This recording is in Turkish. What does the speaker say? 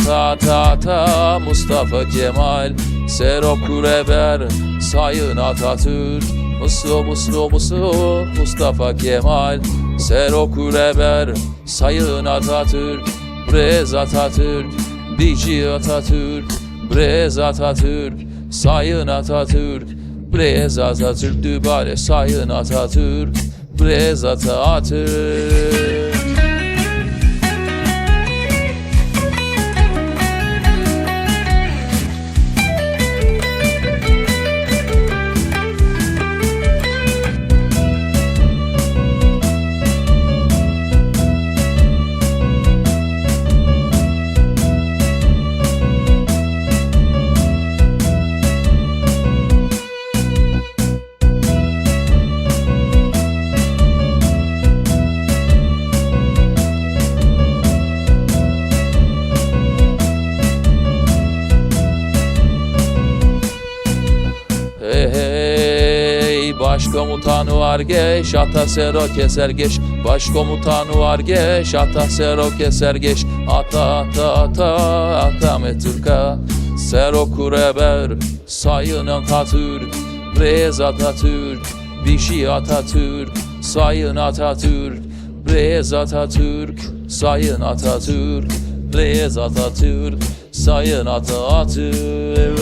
ata ata ata Mustafa Kemal. Sero Kureber Sayın Atatürk. Musu musu musu Mustafa Kemal. Sero Kureber Sayın Atatürk. Brez Atatürk Dici Atatürk. Brez Atatürk Sayın Atatürk. Brez Atatürk Dübale Sayın Atatürk. Brez Atatürk Hey hey başkomutanı var geç Atasero keser geç. Başkomutanı var geç Atasero keser geç. Ata ata ata Atamet Türk'a Sero kureber Sayın Atatürk Rez Atatürk Dişi Atatürk Sayın Atatürk. Rez Atatürk Sayın Atatürk. Rez Atatürk Sayın Atatürk